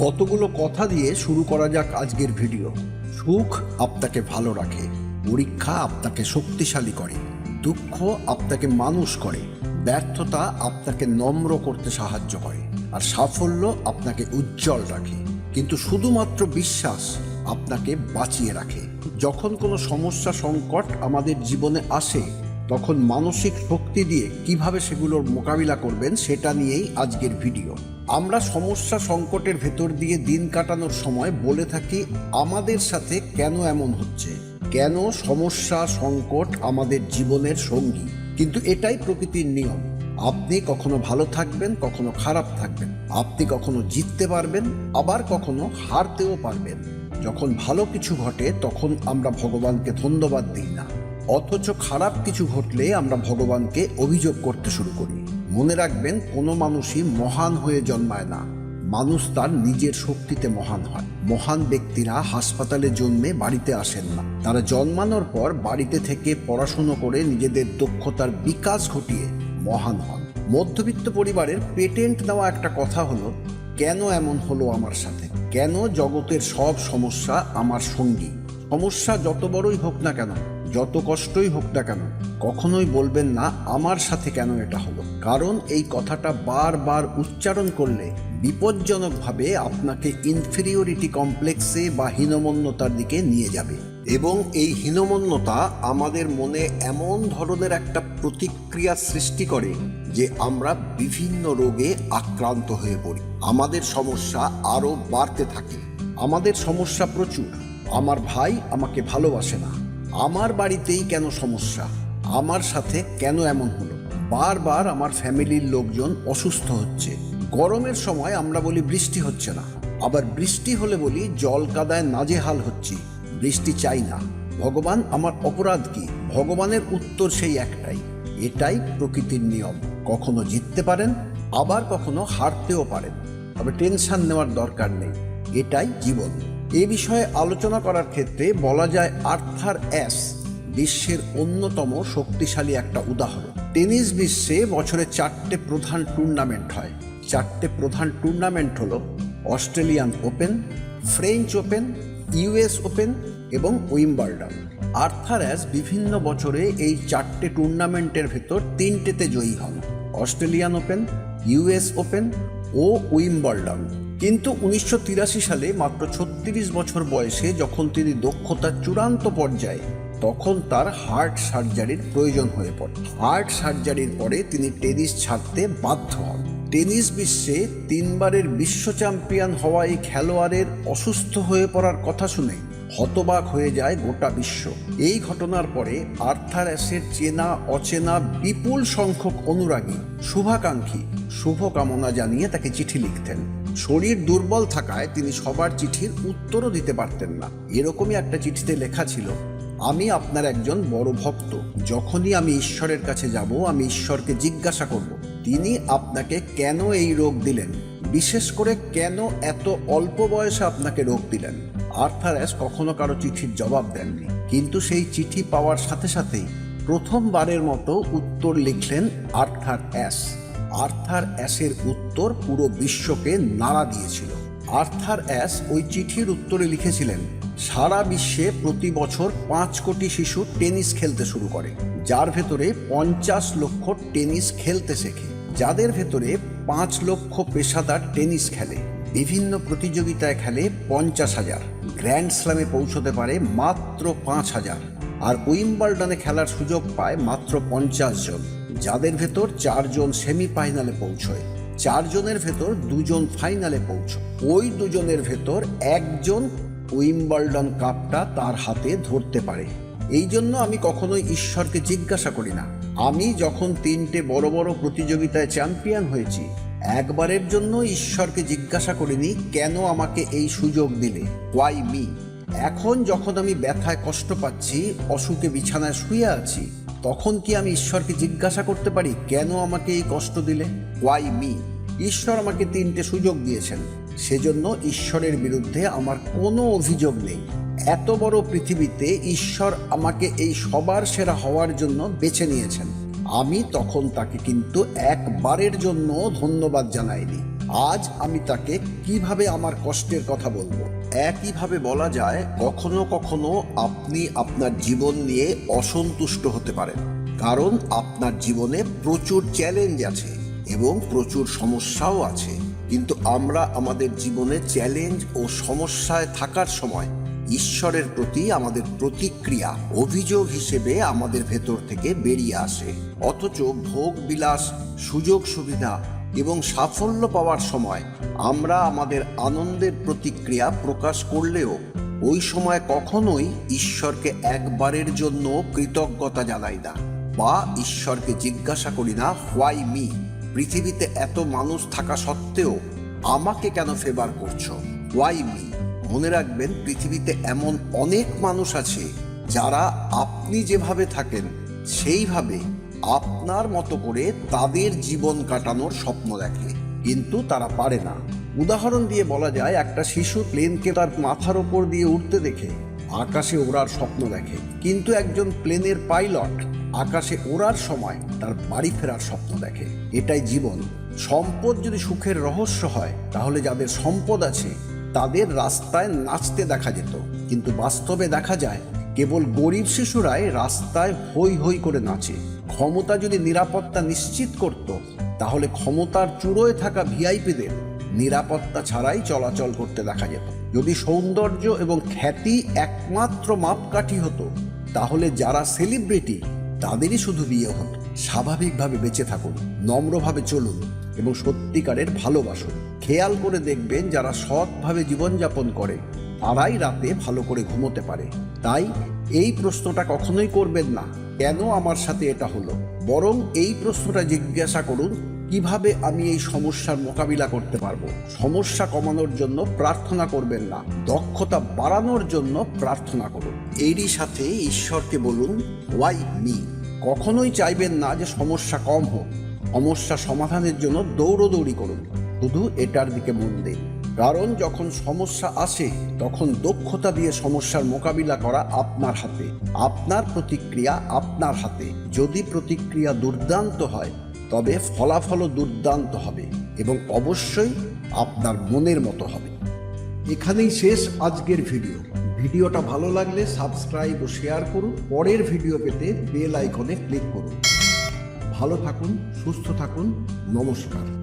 কতগুলো কথা দিয়ে শুরু করা যাক আজকের ভিডিও। সুখ আপনাকে ভালো রাখে, পরীক্ষা আপনাকে শক্তিশালী করে, দুঃখ আপনাকে মানুষ করে, ব্যর্থতা আপনাকে নম্র করতে সাহায্য করে, আর সাফল্য আপনাকে উজ্জ্বল রাখে। কিন্তু শুধুমাত্র বিশ্বাস আপনাকে বাঁচিয়ে রাখে। যখন কোনো সমস্যা সংকট আমাদের জীবনে আসে, তখন মানসিক শক্তি দিয়ে কীভাবে সেগুলোর মোকাবিলা করবেন সেটা নিয়েই আজকের ভিডিও। আমরা সমস্যা সংকটের ভেতর দিয়ে দিন কাটানোর সময় বলে থাকি, আমাদের সাথে কেন এমন হচ্ছে? কেন সমস্যা, সংকট আমাদের জীবনের সঙ্গী? কিন্তু এটাই প্রকৃতির নিয়ম। আপনি কখনো ভালো থাকবেন, কখনো খারাপ থাকবেন। আপনি কখনো জিততে পারবেন, আবার কখনো হারতেও পারবেন। যখন ভালো কিছু ঘটে, তখন আমরা ভগবানকে ধন্যবাদ দিই না। অথচ খারাপ কিছু ঘটলে আমরা ভগবানকে অভিযোগ করতে শুরু করি। মনে রাখবেন, কোনো মানুষই মহান হয়ে জন্মায় না। মানুষ তার নিজের শক্তিতে মহান হয়। মহান ব্যক্তিরা হাসপাতালে জন্মে বাড়িতে আসেন না। তারা জন্মানোর পর বাড়িতে থেকে পড়াশুনো করে নিজেদের দক্ষতার বিকাশ ঘটিয়ে মহান হন। মধ্যবিত্ত পরিবারের পেটেন্ট দেওয়া একটা কথা হলো, কেন এমন হলো আমার সাথে? কেন জগতের সব সমস্যা আমার সঙ্গী? সমস্যা যত বড়ই হোক না কেন যত কষ্টই হোক না কেন, কখনোই বলবেন না আমার সাথে কেন এটা হলো। কারণ এই কথাটা বারবার উচ্চারণ করলে বিপজ্জনকভাবে আপনাকে ইনফেরিয়রিটি কমপ্লেক্সে বা হীনমন্যতার দিকে নিয়ে যাবে। এবং এই হীনমন্যতা আমাদের মনে এমন ধরনের একটা প্রতিক্রিয়া সৃষ্টি করে যে আমরা বিভিন্ন রোগে আক্রান্ত হয়ে পড়ি। আমাদের সমস্যা আরও বাড়তে থাকে। আমাদের সমস্যা প্রচুর। আমার ভাই আমাকে ভালোবাসে না। আমার বাড়িতেই কেন সমস্যা? আমার সাথে কেন এমন হলো? বারবার আমার ফ্যামিলির লোকজন অসুস্থ হচ্ছে। গরমের সময় আমরা বলি বৃষ্টি হচ্ছে না। আবার বৃষ্টি হলে বলি জল কাদায় নাজেহাল হচ্ছি। বৃষ্টি চাই না। ভগবান আমার অপরাধ কি? ভগবানের উত্তর সেই একটাই। এটাই প্রকৃতির নিয়ম। কখনো জিততে পারেন, আবার কখনো হারতেও পারেন। তবে টেনশন নেওয়ার দরকার নেই। এটাই জীবন। এ বিষয়ে আলোচনা করার ক্ষেত্রে বলা যায় আর্থার অ্যাস বিশ্বের অন্যতম শক্তিশালী একটা উদাহরণ। টেনিস বিশ্বে বছরে চারটে প্রধান টুর্নামেন্ট হয়। চারটে প্রধান টুর্নামেন্ট হল Australian open, French open US open এবং উইম্বালডন। আর্থার অ্যাস বিভিন্ন বছরে এই চারটে টুর্নামেন্টের ভেতর তিনটেতে জয়ী হন। অস্ট্রেলিয়ান ওপেন ইউএস ওপেন ও উইম্বলডন। কিন্তু উনিশশো তিরাশি সালে মাত্র ছত্রিশ বছর বয়সে যখন তিনি দক্ষতার চূড়ান্ত পর্যায়ে, তখন তার হার্ট সার্জারির প্রয়োজন হয়ে পড়ে। হার্ট সার্জারির পরে তিনি টেনিস ছাড়তে বাধ্য হন। টেনিস বিশ্বে তিনবারের বিশ্ব চ্যাম্পিয়ন হওয়া এই খেলোয়াড়ের অসুস্থ হয়ে পড়ার কথা শুনে হতবাক হয়ে যায় গোটা বিশ্ব। এই ঘটনার পরে আর্থার অ্যাসের চেনা, অচেনা, বিপুল সংখ্যক অনুরাগী, শুভাকাঙ্ক্ষী, শুভকামনা জানিয়ে তাকে চিঠি লিখতেন। শরীর দুর্বল থাকায় তিনি সবার চিঠির উত্তরও দিতে পারতেন না। এরকমই একটা চিঠিতে লেখা ছিল, আমি আপনার একজন বড় ভক্ত। যখনই আমি ঈশ্বরের কাছে যাব, আমি ঈশ্বরকে জিজ্ঞাসা করব, তিনি আপনাকে কেন এই রোগ দিলেন? বিশেষ করে কেন এত অল্প বয়সে আপনাকে রোগ দিলেন? আর্থার অ্যাস কখনো কারও চিঠির জবাব দেননি, কিন্তু সেই চিঠি পাওয়ার সাথে সাথেই প্রথমবারের মতো উত্তর লিখলেন আর্থার অ্যাস আর্থার অ্যাসের উত্তর পুরো বিশ্বকে নাড়া দিয়েছিল। আর্থার অ্যাস ওই চিঠির উত্তরে লিখেছিলেন, সারা বিশ্বে প্রতি বছর পাঁচ কোটি শিশু টেনিস খেলতে শুরু করে, যার ভেতরে পঞ্চাশ লক্ষ টেনিস খেলতে শেখে, যাদের ভেতরে পাঁচ লক্ষ পেশাদার টেনিস খেলে, বিভিন্ন প্রতিযোগিতায় খেলে পঞ্চাশ হাজার, গ্র্যান্ড স্ল্যামে পৌঁছতে পারে মাত্র পাঁচ হাজার, আর উইম্বলডনে খেলার সুযোগ পায় মাত্র পঞ্চাশ জন। যাদের ভেতর চারজন সেমিফাইনালে পৌঁছয়, চারজনের ভেতর দুজন ফাইনালে পৌঁছয়। ওই দুজনের ভেতর একজন উইম্বলডন কাপটা তার হাতে ধরতে পারে। এই জন্য আমি কখনোই ঈশ্বরকে জিজ্ঞাসা করি না। আমি যখন তিনটে বড় বড় প্রতিযোগিতায় চ্যাম্পিয়ন হয়েছি, একবারের জন্য ঈশ্বরকে জিজ্ঞাসা করিনি, কেন আমাকে এই সুযোগ দিলে? ওয়াই মি এখন যখন আমি ব্যথায় কষ্ট পাচ্ছি, অসুখে বিছানায় শুয়ে আছি তখন কি আমি ঈশ্বরকে জিজ্ঞাসা করতে পারি, কেন আমাকে এই কষ্ট দিলে? ওয়াই মি ঈশ্বর আমাকে তিনটে সুযোগ দিয়েছেন। সেজন্য ঈশ্বরের বিরুদ্ধে আমার কোনো অভিযোগ নেই। এত বড় পৃথিবীতে ঈশ্বর আমাকে এই সবার সেরা হওয়ার জন্য বেছে নিয়েছেন। আমি তখন তাকে কিন্তু একবারের জন্য ধন্যবাদ জানাইনি। আজ আমি তাকে কীভাবে আমার কষ্টের কথা বলব? একইভাবে বলা যায়, কখনো কখনো আপনি আপনার জীবন নিয়ে অসন্তুষ্ট হতে পারেন। কারণ আপনার জীবনে প্রচুর চ্যালেঞ্জ আছে এবং প্রচুর সমস্যাও আছে। কিন্তু আমরা আমাদের জীবনে চ্যালেঞ্জ ও সমস্যায় থাকার সময় ঈশ্বরের প্রতি আমাদের প্রতিক্রিয়া, অভিযোগ হিসেবে আমাদের ভেতর থেকে বেরিয়ে আসে। অথচ ভোগ বিলাস সুযোগ সুবিধা এবং সাফল্য পাওয়ার সময় আমরা আমাদের আনন্দের প্রতিক্রিয়া প্রকাশ করলেও ওই সময় কখনোই ঈশ্বরকে একবারের জন্য কৃতজ্ঞতা জানাই না বা ঈশ্বরকে জিজ্ঞাসা করি না, হোয়াই মি? পৃথিবীতে এত মানুষ থাকা সত্ত্বেও আমাকে কেন ফেভার করছ? Why me? মনে রাখবেন, পৃথিবীতে এমন অনেক মানুষ আছে যারা আপনি যেভাবে থাকেন সেইভাবে আপনার মতো করে তাদের জীবন কাটানোর স্বপ্ন দেখে। কিন্তু তারা পারে না। উদাহরণ দিয়ে বলা যায়, একটা শিশু প্লেনকে তার মাথার ওপর দিয়ে উঠতে দেখে, আকাশে ওড়ার স্বপ্ন দেখে। কিন্তু একজন প্লেনের পাইলট আকাশে ওড়ার সময় তার বাড়ি ফেরার স্বপ্ন দেখে। এটাই জীবন। সম্পদ যদি সুখের রহস্য হয়, তাহলে যাদের সম্পদ আছে, তাদের রাস্তায় নাচতে দেখা যেত। কিন্তু বাস্তবে দেখা যায় কেবল গরিব শিশুরাই রাস্তায় হই হই করে নাচে। ক্ষমতা যদি নিরাপত্তা নিশ্চিত করত, তাহলে ক্ষমতার চূড়োয় থাকা ভিআইপিদের নিরাপত্তা ছাড়াই চলাচল করতে দেখা যেত। যদি সৌন্দর্য এবং খ্যাতি একমাত্র মাপকাঠি হতো, তাহলে যারা সেলিব্রিটি, তাদেরই শুধু বিয়ে হতো। স্বাভাবিকভাবে বেঁচে থাকুন, নম্রভাবে চলুন এবং সত্যিকারের ভালোবাসুন। খেয়াল করে দেখবেন যারা সৎভাবে জীবনযাপন করে তারাই রাতে ভালো করে ঘুমোতে পারে। তাই এই প্রশ্নটা কখনোই করবেন না। কেন আমার সাথে এটা হলো? বরং এই প্রশ্নটা জিজ্ঞাসা করুন, কীভাবে আমি এই সমস্যার মোকাবিলা করতে পারব? সমস্যা কমানোর জন্য প্রার্থনা করবেন না। দক্ষতা বাড়ানোর জন্য প্রার্থনা করুন। এরই সাথে ঈশ্বরকে বলুন ওয়াই মি কখনোই চাইবেন না যে সমস্যা কম হোক। সমস্যা সমাধানের জন্য দৌড়দৌড়ি করুন। শুধু এটার দিকে মন দিন। কারণ যখন সমস্যা আসে, তখন দক্ষতা দিয়ে সমস্যার মোকাবিলা করা আপনার হাতে। আপনার প্রতিক্রিয়া আপনার হাতে। যদি প্রতিক্রিয়া দুর্দান্ত হয়, তবে ফলাফলও দুর্দান্ত হবে এবং অবশ্যই আপনার মনের মতো হবে। এখানেই শেষ আজকের ভিডিও। ভিডিওটা ভালো লাগলে সাবস্ক্রাইব ও শেয়ার করুন। পরের ভিডিও পেতে বেল আইকনে ক্লিক করুন। ভালো থাকুন, সুস্থ থাকুন। নমস্কার।